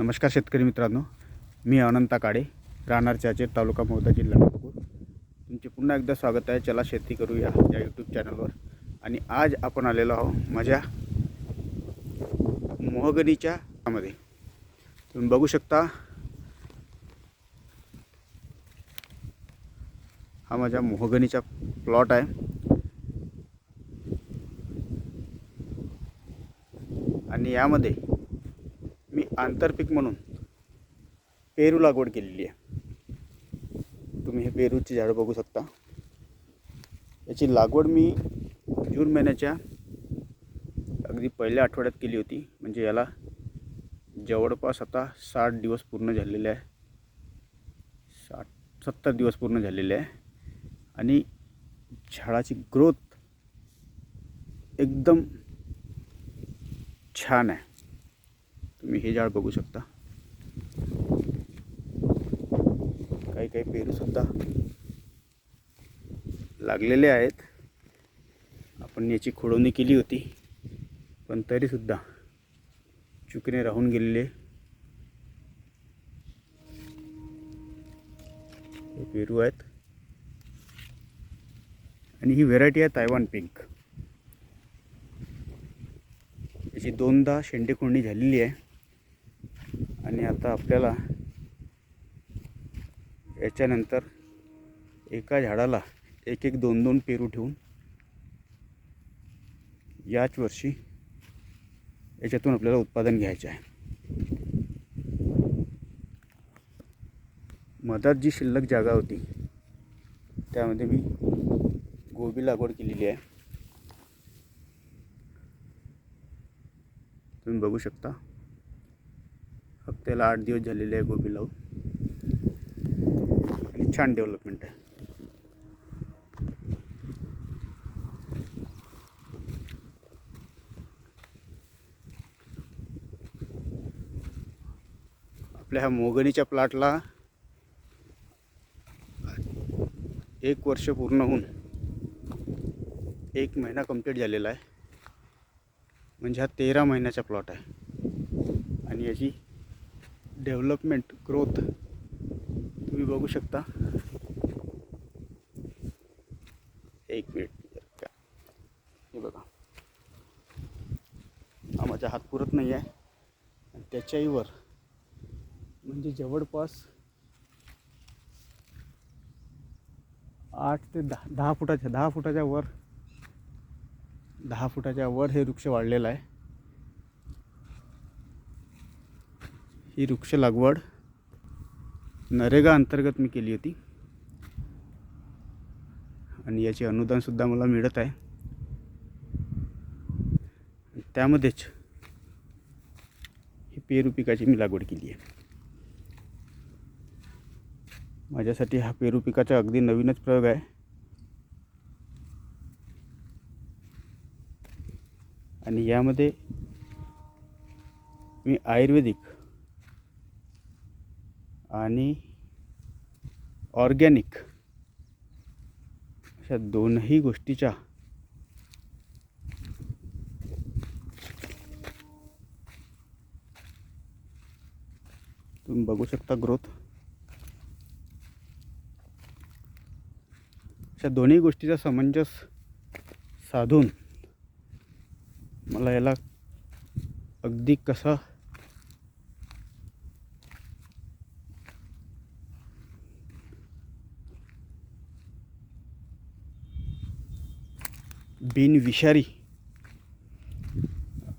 नमस्कार शेतकरी मित्रांनो मी अनंता काळे राहणार चाचेर तालुका मोहदा जिल्हा नागपूर. तुमचे पुन्हा एकदा स्वागत आहे चला शेती करूया या यूट्यूब चॅनलवर आणि आज आपण आलेलो आहोत माझ्या मोहगनीच्या मध्ये तुम्ही बघू शकता हा माझ्या मोहगनीचा प्लॉट आहे. आणि यामध्ये मी आंतरपीक म्हणून पेरू लागवड केलेली आहे. तुम्ही हे पेरूची झाडं बघू शकता. याची लागवड मी जून महिन्याच्या अगदी पहिल्या आठवड्यात केली होती. म्हणजे याला जवळपास आता साठ दिवस पूर्ण झालेले आहे. साठ सत्तर दिवस पूर्ण झालेले आहे. आणि झाडाची ग्रोथ एकदम छान आहे. तुम्ही हे झाड बघू शकता. काही काही पेरूसुद्धा लागलेले आहेत. आपण याची खोडवणी केली होती पण तरीसुद्धा चुकीने राहून गेलेले. हे पेरू आहेत. आणि ही व्हेरायटी आहे तायवान पिंक. याची दोनदा शेंडेखोंडी झालेली आहे. आणि आता आपल्याला याच्यानंतर एका झाडाला एक एक दोन दोन पेरू ठेवून याच वर्षी याच्यातून आपल्याला उत्पादन घ्यायचे आहे. मधात जी शिल्लक जागा होती त्यामध्ये मी गोबी लागवड केलेली आहे. तुम्ही बघू शकता. त्याला आठ दिवस झालेले आहे गोबी लावून. आणि छान डेव्हलपमेंट आहे. आपल्या ह्या मोगणीच्या प्लॉटला एक वर्ष पूर्ण होऊन एक महिना कंप्लीट झालेला आहे. म्हणजे हा तेरा महिन्याचा प्लॉट आहे. आणि याची डेव्हलपमेंट ग्रोथ तुम्ही बघू शकता. एक मिनिट हे बघा. हा माझा हात पुरत नाही आहे आणि त्याच्याही वर म्हणजे जवळपास आठ ते दहा दहा फुटाच्या दहा फुटाच्या वर दहा फुटाच्या वर हे वृक्ष वाढलेलं आहे. ही वृक्ष लागवड नरेगा अंतर्गत मी केली होती. आणि याचे अनुदानसुद्धा मला मिळत आहे. त्यामध्येच ही पेरू पिकाची मी लागवड केली आहे. माझ्यासाठी हा पेरू पिकाचा अगदी नवीनच प्रयोग आहे. आणि यामध्ये मी आयुर्वेदिक आणि ऑर्गॅनिक अशा दोनही गोष्टीच्या तुम्ही बघू शकता ग्रोथ. अशा दोन्ही गोष्टीचा समंजस साधून मला याला अगदी कसा बिनविषारी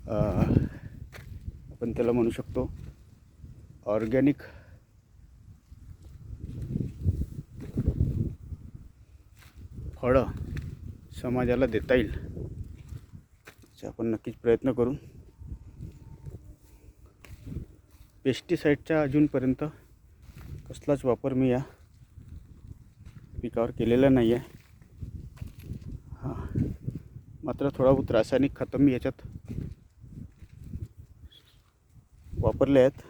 आपण त्याला म्हणू शकतो ऑर्गॅनिक. फळं समाजाला देता येईल याचा आपण नक्कीच प्रयत्न करू. पेस्टिसाईडचा अजूनपर्यंत कसलाच वापर मी या पिकावर केलेला नाही आहे मात्र थोडा बहुत रासायनिक खतं मी याच्यात वापरले आहेत.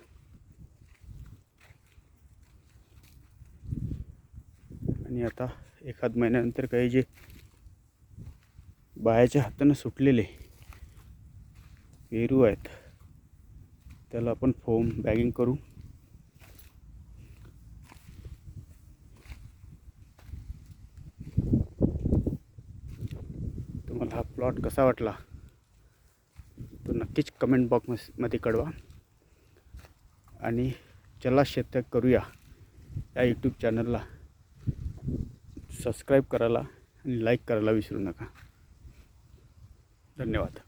आणि आता एखाद महिन्यानंतर काही जे बायाच्या हातानं सुटलेले पेरू आहेत त्याला आपण फोम बॅगिंग करू. तुम्हाला हा प्लॉट कसा वाटला तो नक्कीच कमेंट बॉक्समध्ये कळवा. आणि चला शेतक करूया या यूट्यूब चॅनलला सबस्क्राईब करायला आणि लाईक करायला विसरू नका. धन्यवाद.